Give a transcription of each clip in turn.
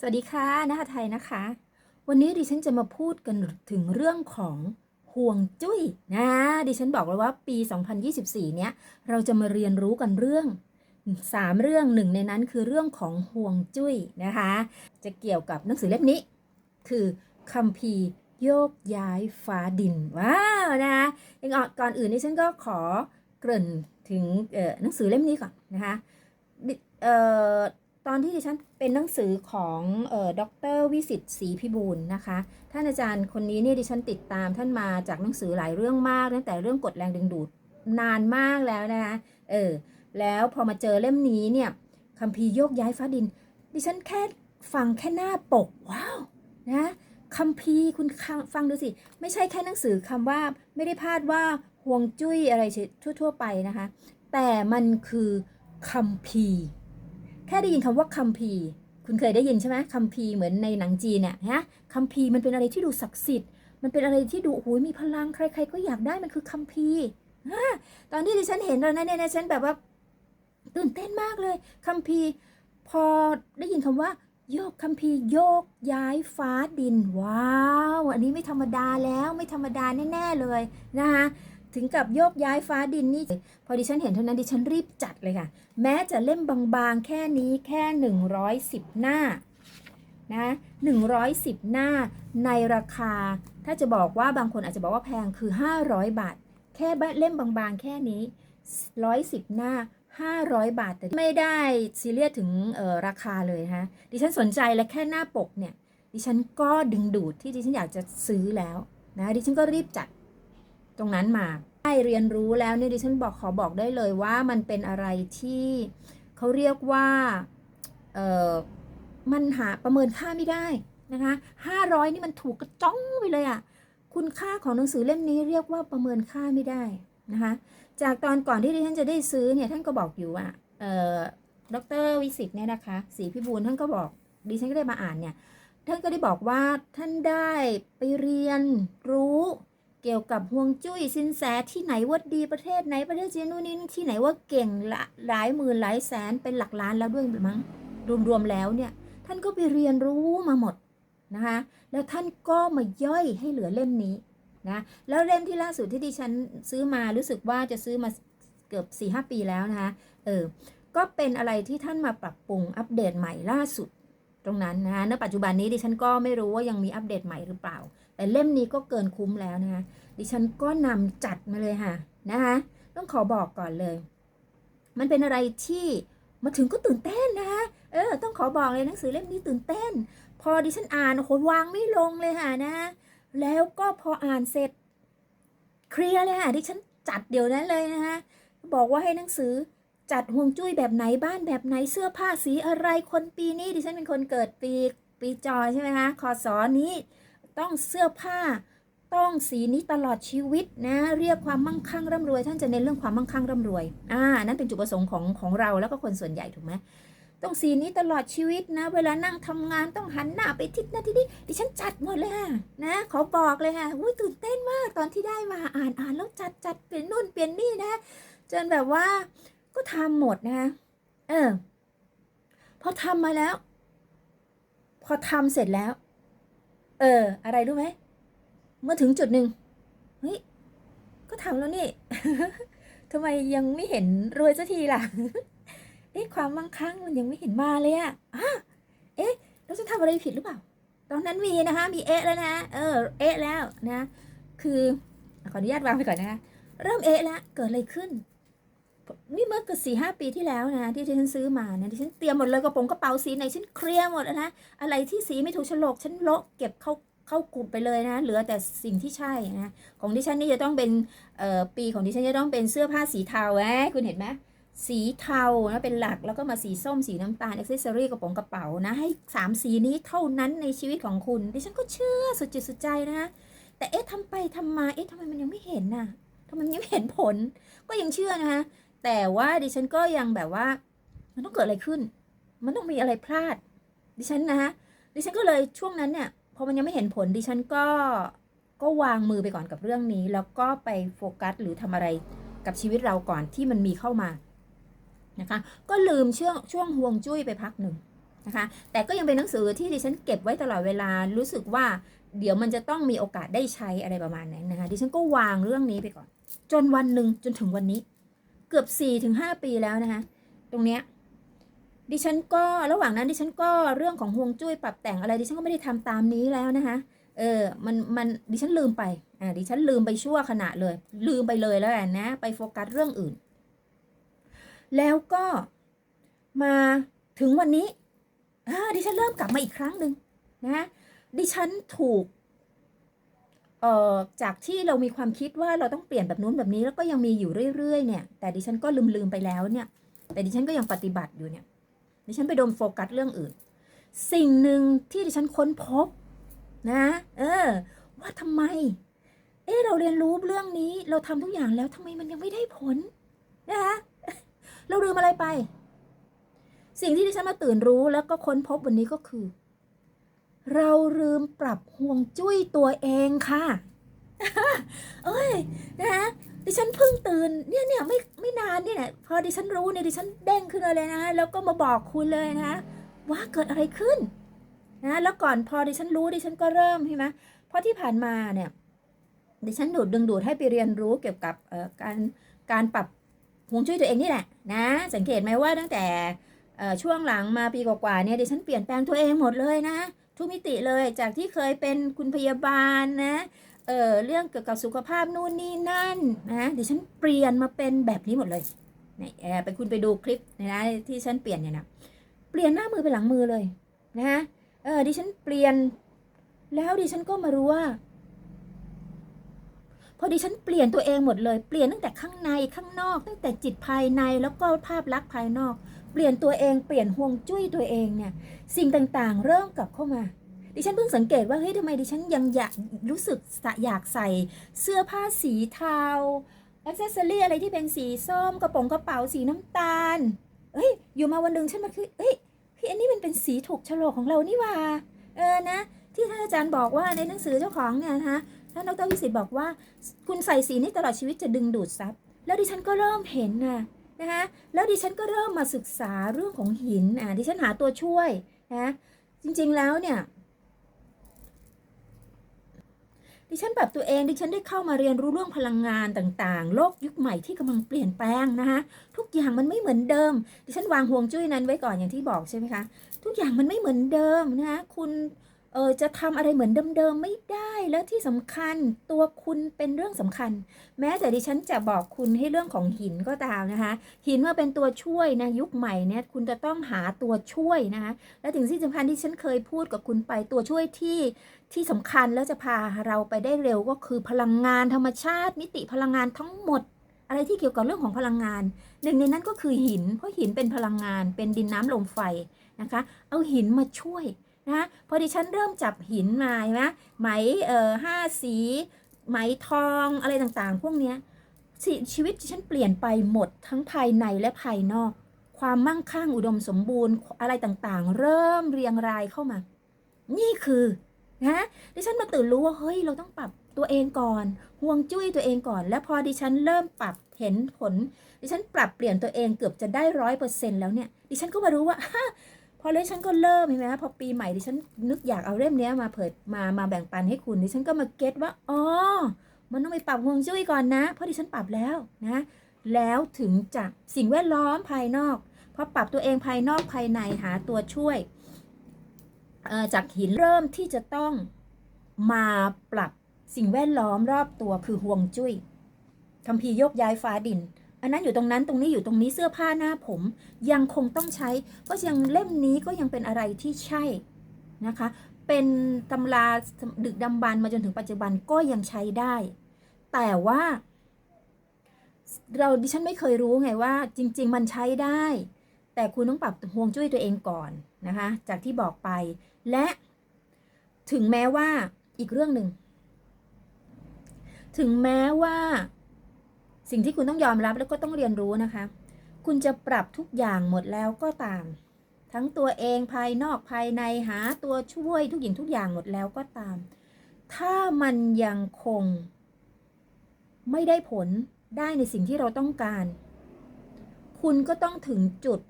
สวัสดีค่ะนะคะไทยนะคะ วันนี้ดิฉันจะมาพูดกันถึงเรื่องของห่วงจุ้ยนะดิฉันบอกเลยว่าปี 2024 เนี้ยเราจะมาเรียนรู้กันเรื่อง 3 เรื่องหนึ่งในนั้นคือเรื่องของห่วงจุ้ยนะคะ จะเกี่ยวกับหนังสือเล่มนี้ คือคัมภีร์โยกย้ายฟ้าดินว้าวนะคะยังก่อนอื่นดิฉันก็ขอเกริ่นถึงหนังสือเล่มนี้ก่อนนะคะดิเออ ตอนที่ดิฉันเป็นหนังสือของเอ่อดรวิสิตศรีพิบูลนะคะ ท่านอาจารย์คนนี้เนี่ยดิฉันติดตามท่านมาจากหนังสือหลายเรื่องมากตั้งแต่เรื่องกฎแรงดึงดูดนานมากแล้วนะคะเออแล้วพอมาเจอเล่มนี้เนี่ยคัมภีร์โยกย้ายฟ้าดิน ดิฉันแค่ฟังแค่หน้าปกว้าวนะคัมภีร์คุณฟังดูสิ ไม่ใช่แค่หนังสือคำว่าไม่ได้พาดว่าห่วงจุ้ยอะไรทั่ว ๆ ไปนะคะ แต่มันคือคัมภีร์ แค่ได้ยินคำว่าคัมภีร์ คุณเคยได้ยินใช่ไหมคัมภีร์เหมือนในหนังจีนเนี่ยฮะคัมภีร์มันเป็นอะไรที่ดูศักดิ์สิทธิ์ มันเป็นอะไรที่ดูโอ้โหมีพลังใคร ๆ ก็อยากได้มันคือคัมภีร์ตอนที่ดิฉันเห็นตอนนั้นเนี่ยฉันแบบว่าตื่นเต้นมากเลยคัมภีร์ พอได้ยินคำว่าโยกคัมภีร์โยกย้ายฟ้าดิน ว้าว อันนี้ไม่ธรรมดาแล้วไม่ธรรมดาแน่ ๆ เลยนะคะ ถึงกับโยกย้ายฟ้าดินนี่ พอดิฉันเห็นเท่านั้นดิฉันรีบจัดเลยค่ะ แม้จะเล่มบางๆ แค่นี้แค่ 110 หน้านะ110 หน้าในราคา ถ้าจะบอกว่าบางคนอาจจะบอกว่าแพงคือ 500 บาท แค่เล่มบางๆ แค่นี้ 110 หน้า 500 บาทแต่ไม่ได้ซีเรียสถึงราคาเลยฮะดิฉันสนใจและแค่หน้าปกเนี่ยดิฉันก็ดึงดูดที่ดิฉันอยากจะซื้อแล้วนะดิฉันก็รีบจัด ตรงนั้นมาได้เรียนรู้แล้วเนี่ยดิฉันบอกขอบอกได้เลยว่ามันเป็นอะไรที่เขาเรียกว่าเออมันหาประเมินค่าไม่ได้นะคะห้าร้อยนี่มันถูกกระจ้องไปเลยอะ่ะคุณค่าของหนังสือเล่มนี้เรียกว่าประเมินค่าไม่ได้นะคะจากตอนก่อนที่ดิฉันจะได้ซื้อเนี่ยท่านก็บอกอยู่ว่าเออดรวิสิตเนี่ยนะคะสีพิบูลท่านก็บอกดิฉันก็ได้มาอ่านเนี่ยท่านก็ได้บอกว่าท่านได้ไปเรียนรู้ เกี่ยวกับห่วงจุ้ยสินแสที่ไหนว่าดีประเทศไหนประเทศจีนนู่นนี่ที่ไหนว่าเก่งละหลายหมื่นหลายแสนเป็นหลักล้านแล้วด้วยมั้งรวมๆแล้วเนี่ย ท่านก็ไปเรียนรู้มาหมดนะคะแล้วท่านก็มาย่อยให้เหลือเล่มนี้นะแล้วเล่มที่ล่าสุดที่ดิฉันซื้อมารู้สึกว่าจะซื้อมาเกือบ4ีหปีแล้วนะคะเออก็เป็นอะไรที่ท่านมาปรับปรุงอัปเดตใหม่ล่าสุดตรงนั้นนะคะณปัจจุบันนี้ดิฉันก็ไม่รู้ว่ายังมีอัปเดตใหม่หรือเปล่า แต่เล่มนี้ก็เกินคุ้มแล้วนะคะดิฉันก็นำจัดมาเลยค่ะนะคะต้องขอบอกก่อนเลย มันเป็นอะไรที่มาถึงก็ตื่นเต้นนะคะเออ ต้องขอบอกเลยหนังสือเล่มนี้ตื่นเต้น พอดิฉันอ่านโอ้โหวางไม่ลงเลยค่ะนะแล้วก็พออ่านเสร็จเคลียร์เลยค่ะดิฉันจัดเดี๋ยวนั้นเลยนะคะบอกว่าให้หนังสือจัดห่วงจุ้ยแบบไหนบ้านแบบไหนเสื้อผ้าสีอะไรคนปีนี้ดิฉันเป็นคนเกิดปีปีจอใช่ไหมคะคอสอนี้ ต้องเสื้อผ้า ต้องสีนี้ตลอดชีวิตนะ เรียกความมั่งคั่งร่ำรวย ท่านจะเน้นเรื่องความมั่งคั่งร่ำรวย อ่า นั่นเป็นจุดประสงค์ของของเราแล้วก็คนส่วนใหญ่ถูกไหมต้องสีนี้ตลอดชีวิตนะ เวลานั่งทำงานต้องหันหน้าไปทิศนั้นที่นี่ดิฉันจัดหมดเลยค่ะนะขอบอกเลยค่ะอุ้ยตื่นเต้นมากตอนที่ได้มาอ่านอ่านแล้วจัดจัดเปลี่ยนนู่นเปลี่ยนนี่นะ จนแบบว่าก็ทำหมดนะคะเออพอทำมาแล้ว พอทำเสร็จแล้ว เออ อะไรรู้ไหม เมื่อถึงจุดหนึ่งเฮ้ย ก็ทำแล้วนี่ทำไมยังไม่เห็นรวยสักทีล่ะ เอ๊ะ ความมั่งคั่งมันยังไม่เห็นมาเลยอะอะเอ๊ะเราจะทำอะไรผิดหรือเปล่า ตอนนั้นมีนะคะ มีเอ๊ะแล้วนะ เออ เอ๊ะแล้วนะ คือขออนุญาตวางไปก่อนนะคะ เริ่มเอ๊ะแล้ว เกิดอะไรขึ้น นี่เมื่อเกิดสี่ห้าปีที่แล้วนะที่ที่ฉันซื้อมาเนี่ยที่ฉันเตรียมหมดเลยกระโปรงกระเป๋าสีไหนฉันเคลียร์หมดแล้วนะอะไรที่สีไม่ถูกฉลกฉันโละเก็บเข้าเข้ากลุ่มไปเลยนะ เหลือแต่สิ่งที่ใช่นะของดิฉันนี่จะต้องเป็นเอ่อปีของดิฉันจะต้องเป็นเสื้อผ้าสีเทาแหมคุณเห็นไหมสีเทานะเป็นหลักแล้วก็มาสีส้มสีน้ำตาลอ็อกเซสซอรี่กระโปรงกระเป๋านะให้สามสีนี้เท่านั้นในชีวิตของคุณดิฉันก็เชื่อสุดจิตสุดใจนะแต่เอ๊ะทำไปทำมาเอ๊ะทำไมมันยังไม่เห็นน่ะทำไมยังไม่เห็นผล ก็ยังเชื่อนะคะ แต่ว่าดิฉันก็ยังแบบว่า มันต้องเกิดอะไรขึ้น มันต้องมีอะไรพลาด ดิฉันนะดิฉันก็เลยช่วงนั้นเนี่ยพอมันยังไม่เห็นผลดิฉันก็ก็วางมือไปก่อนกับเรื่องนี้ แล้วก็ไปโฟกัสหรือทำอะไรกับชีวิตเราก่อนที่มันมีเข้ามานะคะก็ลืมช่วงช่วงห่วงจุ้ยไปพักหนึ่งนะคะแต่ก็ยังเป็นหนังสือที่ดิฉันเก็บไว้ตลอดเวลารู้สึกว่าเดี๋ยวมันจะต้องมีโอกาสได้ใช้อะไรประมาณนั้นนะคะดิฉันก็วางเรื่องนี้ไปก่อน จนวันหนึ่งจนถึงวันนี้ เกือบ4ี่ถึงหปีแล้วนะคะตรงเนี้ยดิฉันก็ระหว่างนั้นดิฉันก็เรื่องของฮวงจุ้ยปรับแต่งอะไรดิฉันก็ไม่ได้ทำตามนี้แล้วนะคะเออมันมันดิฉันลืมไปอ่าดิฉันลืมไปชั่วขณะเลย ลืมไปเลยแล้วนะ ไปโฟกัสเรื่องอื่น แล้วก็มาถึงวันนี้อ่าดิฉันเริ่มกลับมาอีกครั้งหนึ่งนะดิฉันถูก เอ่อจากที่เรามีความคิดว่าเราต้องเปลี่ยนแบบนู้นแบบนี้แล้วก็ยังมีอยู่เรื่อยๆเนี่ย แต่ดิฉันก็ลืมลืมๆไปแล้วเนี่ย แต่ดิฉันก็ยังปฏิบัติอยู่เนี่ย ดิฉันไปโดนโฟกัสเรื่องอื่น สิ่งหนึ่งที่ดิฉันค้นพบนะ เออ ว่าทำไม เออเราเรียนรู้เรื่องนี้เราทำทุกอย่างแล้วทำไมมันยังไม่ได้ผลนะคะเราลืมอะไรไป สิ่งที่ดิฉันมาตื่นรู้แล้วก็ค้นพบวันนี้ก็คือ เราลืมปรับห่วงจุ้ยตัวเองค่ะ เอ้ยนะดิฉันเพิ่งตื่นเนี่ยเนี่ยไม่ไม่นานเนี่ยนะพอดิฉันรู้เนี่ยดิฉันเด้งขึ้นมาเลยนะแล้วก็มาบอกคุณเลยนะ ว่าเกิดอะไรขึ้นนะแล้วก่อนพอดิฉันรู้ดิฉันก็เริ่มใช่ไหมเพราะที่ผ่านมาเนี่ยดิฉันดูดดึงดูดให้ไปเรียนรู้เกี่ยวกับการการปรับฮวงจุ้ยตัวเองนี่แหละนะสังเกตไหมว่าตั้งแต่ช่วงหลังมาปีกว่าๆเนี่ยดิฉันเปลี่ยนแปลงตัวเองหมดเลยนะ ทุกมิติเลยจากที่เคยเป็นคุณพยาบาลนะเออเรื่องเกี่ยวกับสุขภาพนู่นนี่นั่นนะเดิฉันเปลี่ยนมาเป็นแบบนี้หมดเลยเนี่ยเออไปคุณไปดูคลิปนะที่ฉันเปลี่ยนเนี่ยนะเปลี่ยนหน้ามือเป็นหลังมือเลยนะเออดิฉันเปลี่ยน แล้วดิฉันก็มารู้ว่าพอดิฉันเปลี่ยนตัวเองหมดเลย เปลี่ยนตั้งแต่ข้างในข้างนอก ตั้งแต่จิตภายในแล้วก็ภาพลักษณ์ภายนอก เปลี่ยนตัวเองเปลี่ยนห่วงจุ้ยตัวเองเนี่ยสิ่งต่างๆ เริ่มกลับเข้ามา ดิฉันเพิ่งสังเกตว่าเฮ้ยทำไมดิฉันยังอยากรู้สึกอยากใส่เสื้อผ้าสีเทาอ็อกเซสซอรี่อะไรที่เป็นสีส้มกระป๋องกระเป๋าสีน้ำตาลเฮ้ยอยู่มาวันหนึ่งฉันมาคือเฮ้ยพี่อันนี้มันเป็นสีถูกโฉลกของเรานี่ว่าเออนะ ที่ท่านอาจารย์บอกว่าในหนังสือเจ้าของเนี่ยนะคะท่านดรวิสิตบอกว่า คุณใส่สีนี้ตลอดชีวิตจะดึงดูดซับแล้วดิฉันก็เริ่มเห็นนะ นะคะแล้วดิฉันก็เริ่มมาศึกษาเรื่องของหินอะดิฉันหาตัวช่วยนะจริงๆแล้วเนี่ยดิฉันปรับตัวเองดิฉันได้เข้ามาเรียนรู้เรื่องพลังงานต่างๆ โลกยุคใหม่ที่กำลังเปลี่ยนแปลงนะคะทุกอย่างมันไม่เหมือนเดิม ดิฉันวางห่วงจุ้ยนั้นไว้ก่อนอย่างที่บอกใช่ไหมคะ ทุกอย่างมันไม่เหมือนเดิมนะคะคุณ เออจะทำอะไรเหมือนเดิมๆไม่ได้แล้วที่สำคัญตัวคุณเป็นเรื่องสำคัญ แม้แต่ดิฉันจะบอกคุณให้เรื่องของหินก็ตามนะคะ หินว่าเป็นตัวช่วยนะยุคใหม่เนี่ยคุณจะต้องหาตัวช่วยนะคะและถึงที่สำคัญที่ฉันเคยพูดกับคุณไปตัวช่วยที่ที่สำคัญแล้วจะพาเราไปได้เร็วก็คือพลังงานธรรมชาติ มิติพลังงานทั้งหมด อะไรที่เกี่ยวกับเรื่องของพลังงาน หนึ่งในนั้นก็คือหิน เพราะหินเป็นพลังงานเป็นดินน้ำลมไฟนะคะ เอาหินมาช่วย นะพอดิฉันเริ่มจับหินมาใช่ไหมไหมเอ่อห้าสี ไหมทองอะไรต่างๆ พวกเนี้ยชีชีวิตดิฉันเปลี่ยนไปหมดทั้งภายในและภายนอก ความมั่งคั่งอุดมสมบูรณ์อะไรต่างๆ เริ่มเรียงรายเข้ามา นี่คือนะดิฉันมาตื่นรู้ว่าเฮ้ยเราต้องปรับตัวเองก่อนห่วงจุ้ยตัวเองก่อน แล้วพอดิฉันเริ่มปรับเห็นผล ดิฉันปรับเปลี่ยนตัวเองเกือบจะได้ร้อยเปอร์เซ็นต์แล้วเนี่ย ดิฉันก็มารู้ว่า พอเลยฉันก็เริ่มเห็นไหมพอปีใหม่ดิฉันนึกอยากเอาเล่มเนี้ยมาเผยมามาแบ่งปันให้คุณดิฉันก็มาเก็ตว่าอ๋อมันต้องไปปรับห่วงจุ้ยก่อนนะ เพราะดิฉันปรับแล้วนะ แล้วถึงจะสิ่งแวดล้อมภายนอกพอปรับตัวเองภายนอกภายในหาตัวช่วยจากหินเริ่มที่จะต้องมาปรับสิ่งแวดล้อมรอบตัวคือห่วงจุ้ยคัมภีโยกย้ายฟ้าดิน อันนั้นอยู่ตรงนั้นตรงนี้อยู่ตรงนี้เสื้อผ้าหน้าผม ยังคงต้องใช้ เพราะยังเล่มนี้ก็ยังเป็นอะไรที่ใช่นะคะ เป็นตำราดึกดำบรรมาจนถึงปัจจุบันก็ยังใช้ได้ แต่ว่าเราดิฉันไม่เคยรู้ไงว่า จริง ๆ มันใช้ได้ แต่คุณต้องปรับห่วงจุ้ยตัวเองก่อนนะคะ จากที่บอกไปและถึงแม้ว่าอีกเรื่องหนึ่งถึงแม้ว่า สิ่งที่คุณต้องยอมรับแล้วก็ต้องเรียนรู้นะคะ คุณจะปรับทุกอย่างหมดแล้วก็ตาม ทั้งตัวเองภายนอกภายในหาตัวช่วยทุกอย่างทุกอย่างหมดแล้วก็ตาม ถ้ามันยังคง ไม่ได้ผลได้ในสิ่งที่เราต้องการ คุณก็ต้องถึงจุด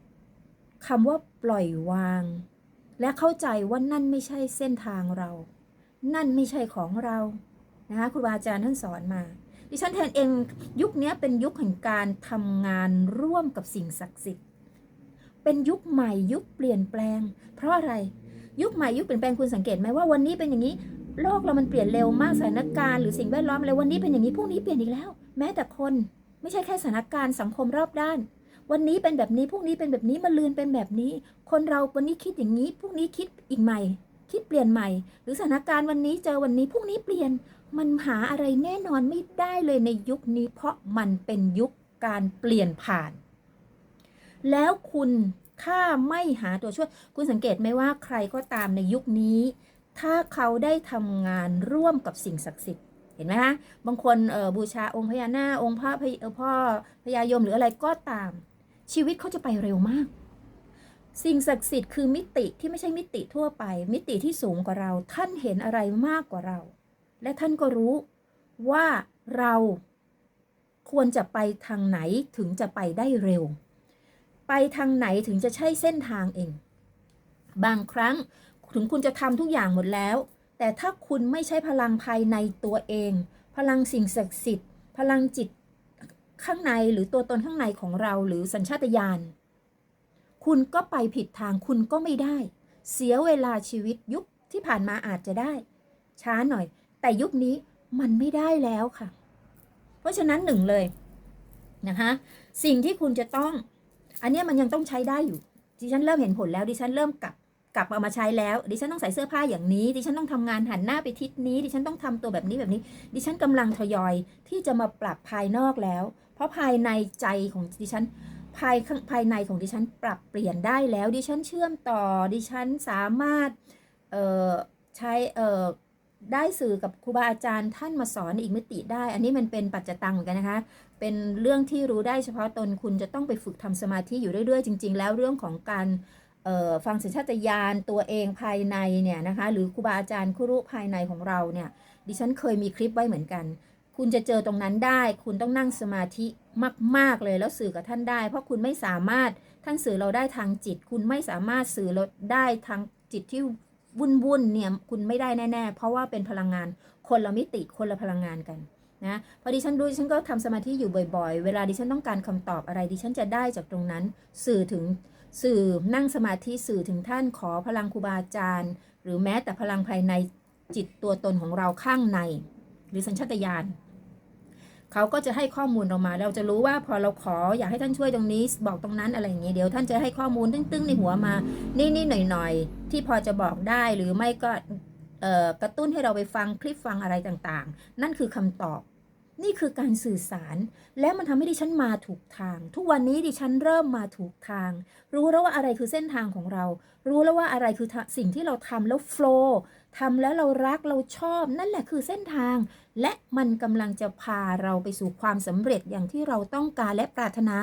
คำว่าปล่อยวาง และเข้าใจว่านั่นไม่ใช่เส้นทางเรา นั่นไม่ใช่ของเรานะคะครูบาอาจารย์ท่านสอนมา ดิฉันแทนเองยุคนี้เป็นยุคแห่งการทำงานร่วมกับสิ่งศักดิ์สิทธิ์ เป็นยุคใหม่ยุคเปลี่ยนแปลง เพราะอะไรยุคใหม่ยุคเปลี่ยนแปลงคุณสังเกตไหมว่าวันนี้เป็นอย่างนี้โลกเรามันเปลี่ยนเร็วมากสถานการณ์หรือสิ่งแวดล้อมอะไรวันนี้เป็นอย่างนี้พรุ่งนี้เปลี่ยนอีกแล้ว แม้แต่คนไม่ใช่แค่สถานการณ์สังคมรอบด้าน วันนี้เป็นแบบนี้พรุ่งนี้เป็นแบบนี้มะลืนเป็นแบบนี้ คนเราวันนี้คิดอย่างนี้พรุ่งนี้คิดอีกใหม่ คิดเปลี่ยนใหม่ หรือสถานการณ์วันนี้เจอวันนี้พรุ่งนี้เปลี่ยน มันหาอะไรแน่นอนไม่ได้เลยในยุคนี้ เพราะมันเป็นยุคการเปลี่ยนผ่าน แล้วคุณถ้าไม่หาตัวช่วย คุณสังเกตไหมว่าใครก็ตามในยุคนี้ ถ้าเขาได้ทำงานร่วมกับสิ่งศักดิ์สิทธิ์เห็นไหมคะบางคนบูชาองค์พญานาคองค์พระพพ่อพญายมหรืออะไรก็ตาม ชีวิตเขาจะไปเร็วมาก สิ่งศักดิ์สิทธิ์คือมิติที่ไม่ใช่มิติทั่วไป มิติที่สูงกว่าเรา ท่านเห็นอะไรมากกว่าเรา และท่านก็รู้ว่าเราควรจะไปทางไหนถึงจะไปได้เร็ว ไปทางไหนถึงจะใช่เส้นทางเอง บางครั้งถึงคุณจะทำทุกอย่างหมดแล้ว แต่ถ้าคุณไม่ใช่พลังภายในตัวเอง พลังสิ่งศักดิ์สิทธิ์ พลังจิตข้างในหรือตัวตนข้างในของเราหรือสัญชาตญาณ คุณก็ไปผิดทางคุณก็ไม่ได้ เสียเวลาชีวิตยุคที่ผ่านมาอาจจะได้ ช้าหน่อย แต่ยุคนี้มันไม่ได้แล้วค่ะ เพราะฉะนั้นหนึ่งเลยนะคะสิ่งที่คุณจะต้อง อันนี้มันยังต้องใช้ได้อยู่ ดิฉันเริ่มเห็นผลแล้ว ดิฉันเริ่มกลับกลับเอามาใช้แล้ว ดิฉันต้องใส่เสื้อผ้าอย่างนี้ ดิฉันต้องทำงานหันหน้าไปทิศนี้ ดิฉันต้องทำตัวแบบนี้แบบนี้ ดิฉันกำลังทยอยที่จะมาปรับภายนอกแล้ว เพราะภายในใจของดิฉันภายภายในของดิฉันปรับเปลี่ยนได้แล้ว ดิฉันเชื่อมต่อ ดิฉันสามารถใช้ ได้สื่อกับครูบาอาจารย์ท่านมาสอนอีกมิติได้ อันนี้มันเป็นปัจจตังเหมือนกันนะคะ เป็นเรื่องที่รู้ได้เฉพาะตนคุณจะต้องไปฝึกทำสมาธิอยู่เรื่อยๆ จริง ๆ แล้วเรื่องของการฟังสัญชาตญาณตัวเองภายในเนี่ยนะคะ หรือครูบาอาจารย์ครูรู้ภายในของเราเนี่ยดิฉันเคยมีคลิปไว้เหมือนกัน คุณจะเจอตรงนั้นได้ คุณต้องนั่งสมาธิมาก ๆ เลยแล้วสื่อกับท่านได้ เพราะคุณไม่สามารถท่านสื่อเราได้ทางจิต คุณไม่สามารถสื่อเราได้ทางจิตที่ วุ่นวุ่นๆเนี่ยคุณไม่ได้แน่ ๆ เพราะว่าเป็นพลังงานคนละมิติคนละพลังงานกันนะพอดิฉันดูดิฉันก็ทำสมาธิอยู่บ่อย ๆ เวลาดิฉันต้องการคำตอบอะไรดิฉันจะได้จากตรงนั้น สื่อถึงสื่อนั่งสมาธิสื่อถึงท่านขอพลังครูบาอาจารย์ หรือแม้แต่พลังภายในจิตตัวตนของเราข้างใน หรือสัญชาตญาณ เขาก็จะให้ข้อมูลเรามา เราจะรู้ว่าพอเราขออยากให้ท่านช่วยตรงนี้ บอกตรงนั้นอะไรอย่างเงี้ยเดี๋ยวท่านจะให้ข้อมูลตึ้งๆในหัวมา นี่ๆหน่อยๆ ที่พอจะบอกได้หรือไม่ก็กระตุ้นให้เราไปฟังคลิปฟังอะไรต่างๆ นั่นคือคำตอบ นี่คือการสื่อสาร และมันทำให้ดิฉันมาถูกทาง ทุกวันนี้ดิฉันเริ่มมาถูกทาง รู้แล้วว่าอะไรคือเส้นทางของเรา รู้แล้วว่าอะไรคือสิ่งที่เราทำแล้วโฟล์ทำแล้วเรารักเราชอบ นั่นแหละคือเส้นทาง และมันกำลังจะพาเราไปสู่ความสำเร็จอย่างที่เราต้องการและปรารถนา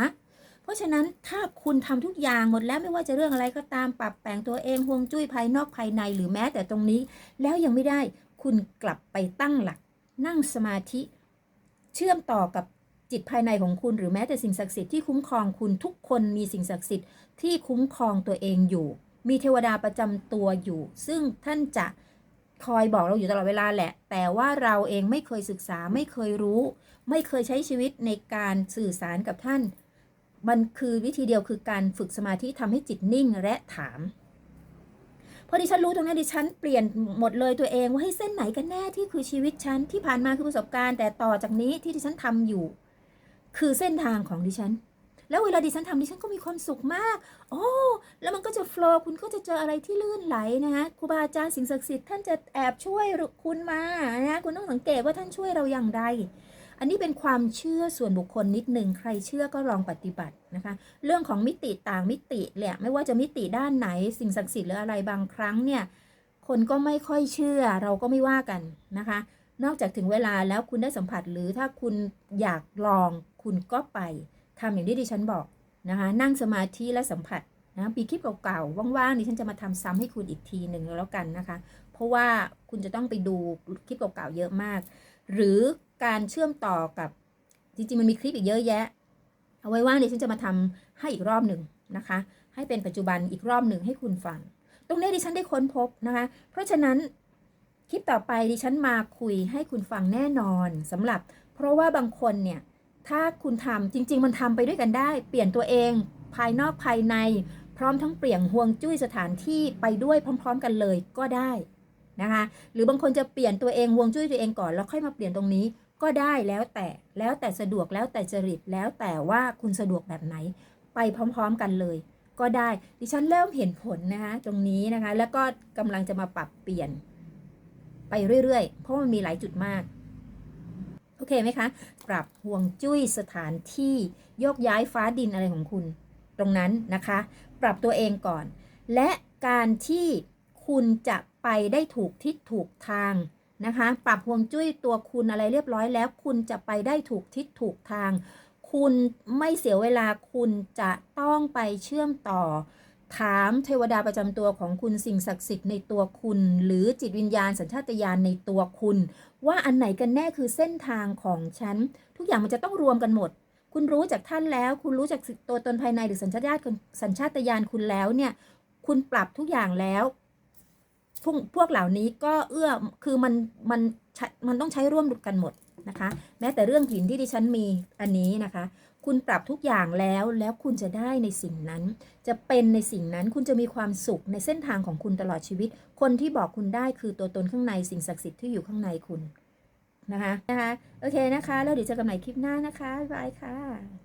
เพราะฉะนั้นถ้าคุณทำทุกอย่างหมดแล้วไม่ว่าจะเรื่องอะไรก็ตามปรับแต่งตัวเองห่วงจุ้ยภายนอกภายในหรือแม้แต่ตรงนี้ แล้วยังไม่ได้คุณกลับไปตั้งหลัก นั่งสมาธิ เชื่อมต่อกับจิตภายในของคุณหรือแม้แต่สิ่งศักดิ์สิทธิ์ที่คุ้มครองคุณทุกคนมีสิ่งศักดิ์สิทธิ์ที่คุ้มครองตัวเองอยู่ มีเทวดาประจำตัวอยู่ ซึ่งท่านจะ คอยบอกเราอยู่ตลอดเวลาแหละ แต่ว่าเราเองไม่เคยศึกษาไม่เคยรู้ ไม่เคยใช้ชีวิตในการสื่อสารกับท่าน มันคือวิธีเดียวคือการฝึกสมาธิทำให้จิตนิ่งและถามพอดิฉันรู้ตรงนั้นดิฉันเปลี่ยนหมดเลยตัวเองว่าให้เส้นไหนกันแน่ที่คือชีวิตฉันที่ผ่านมาคือประสบการณ์ แต่ต่อจากนี้ที่ดิฉันทำอยู่ คือเส้นทางของดิฉัน แล้วเวลาดิฉันทำดิฉันก็มีความสุขมาก โอ้ แล้วมันก็จะโฟล์คุณก็จะเจออะไรที่ลื่นไหลนะฮะครูบาอาจารย์สิ่งศักดิ์สิทธิ์ท่านจะแอบช่วยคุณมานะคุณต้องสังเกตว่าท่านช่วยเราอย่างไร อันนี้เป็นความเชื่อส่วนบุคคลนิดหนึ่งใครเชื่อก็ลองปฏิบัตินะคะ เรื่องของมิติต่างมิติแหละไม่ว่าจะมิติด้านไหน สิ่งศักดิ์สิทธิ์หรืออะไรบางครั้งเนี่ยคนก็ไม่ค่อยเชื่อเราก็ไม่ว่ากันนะคะ นอกจากถึงเวลาแล้วคุณได้สัมผัสหรือถ้าคุณอยากลองคุณก็ไป ทำอย่างที่ดิฉันบอกนะคะนั่งสมาธิและสัมผัสนะปีคลิปเก่าๆว่างๆดิฉันจะมาทำซ้ำให้คุณอีกทีหนึ่งแล้วกันนะคะ เพราะว่าคุณจะต้องไปดูคลิปเก่าๆเยอะมาก หรือการเชื่อมต่อกับจริงๆมันมีคลิปอีกเยอะแยะ เอาไว้ว่างดิฉันจะมาทำให้อีกรอบหนึ่งนะคะ ให้เป็นปัจจุบันอีกรอบหนึ่งให้คุณฟัง ตรงนี้ดิฉันได้ค้นพบนะคะ เพราะฉะนั้นคลิปต่อไปดิฉันมาคุยให้คุณฟังแน่นอนสำหรับ เพราะว่าบางคนเนี่ย ถ้าคุณทำจริง ๆ มันทำไปด้วยกันได้ เปลี่ยนตัวเอง ภายนอกภายใน พร้อมทั้งเปลี่ยนห่วงจุ้ยสถานที่ไปด้วยพร้อม ๆ กันเลยก็ได้นะคะ หรือบางคนจะเปลี่ยนตัวเองห่วงจุ้ยตัวเองก่อนแล้วค่อยมาเปลี่ยนตรงนี้ก็ได้แล้วแต่แล้วแต่สะดวกแล้วแต่จริตแล้วแต่ว่าคุณสะดวกแบบไหน ไปพร้อม ๆ กันเลย ก็ได้ดิฉันเริ่มเห็นผลนะคะตรงนี้นะคะ แล้วก็กำลังจะมาปรับเปลี่ยนไปเรื่อย ๆ เพราะมันมีหลายจุดมาก โอเคไหมคะ ปรับห่วงจุ้ยสถานที่โยกย้ายฟ้าดินอะไรของคุณ ตรงนั้นนะคะ ปรับตัวเองก่อน และการที่คุณจะไปได้ถูกทิศถูกทางนะคะ ปรับห่วงจุ้ยตัวคุณอะไรเรียบร้อยแล้ว คุณจะไปได้ถูกทิศถูกทาง คุณไม่เสียเวลาคุณจะต้องไปเชื่อมต่อ ถามเทวดาประจำตัวของคุณสิ่งศักดิ์สิทธิ์ในตัวคุณ หรือจิตวิญญาณสัญชาตญาณในตัวคุณ ว่าอันไหนกันแน่คือเส้นทางของฉัน ทุกอย่างมันจะต้องรวมกันหมด คุณรู้จากท่านแล้ว คุณรู้จากตัวตนภายในหรือสัญชาตญาณสัญชาตญาณคุณแล้วเนี่ย คุณปรับทุกอย่างแล้วพวกพวกเหล่านี้ก็เอื้อคือมันมันมันต้องใช้ร่วมกันหมดนะคะ แม้แต่เรื่องหินที่ดิฉันมีอันนี้นะคะ คุณปรับทุกอย่างแล้วแล้วคุณจะได้ในสิ่งนั้น จะเป็นในสิ่งนั้นคุณจะมีความสุขในเส้นทางของคุณตลอดชีวิต คนที่บอกคุณได้คือตัวตนข้างในสิ่งศักดิ์สิทธิ์ที่อยู่ข้างในคุณนะคะนะคะโอเคนะคะ แล้วเดี๋ยวเจอกันใหม่คลิปหน้านะคะบายค่ะ